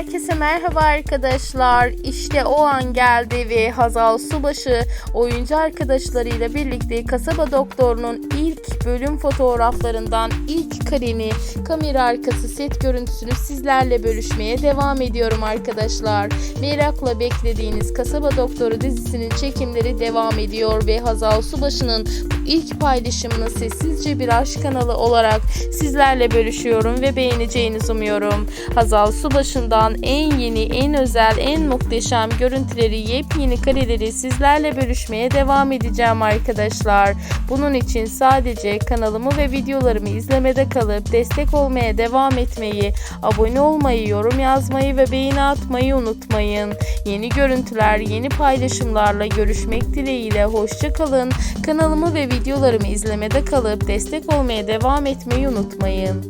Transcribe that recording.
Herkese merhaba arkadaşlar. İşte o an geldi ve Hazal Subaşı oyuncu arkadaşlarıyla birlikte Kasaba Doktoru'nun ilk bölüm fotoğraflarından ilk kareni, kamera arkası set görüntüsünü sizlerle bölüşmeye devam ediyorum arkadaşlar. Merakla beklediğiniz Kasaba Doktoru dizisinin çekimleri devam ediyor ve Hazal Subaşı'nın ilk paylaşımını sessizce bir aşk kanalı olarak sizlerle bölüşüyorum ve beğeneceğinizi umuyorum. Hazal Subaşı'ndan en yeni, en özel, en muhteşem görüntüleri, yepyeni kareleri sizlerle bölüşmeye devam edeceğim arkadaşlar. Bunun için sadece kanalımı ve videolarımı izlemede kalıp destek olmaya devam etmeyi, abone olmayı, yorum yazmayı ve beğeni atmayı unutmayın. Yeni görüntüler, yeni paylaşımlarla görüşmek dileğiyle hoşça kalın. Kanalımı ve videolarımı izlemede kalıp destek olmaya devam etmeyi unutmayın.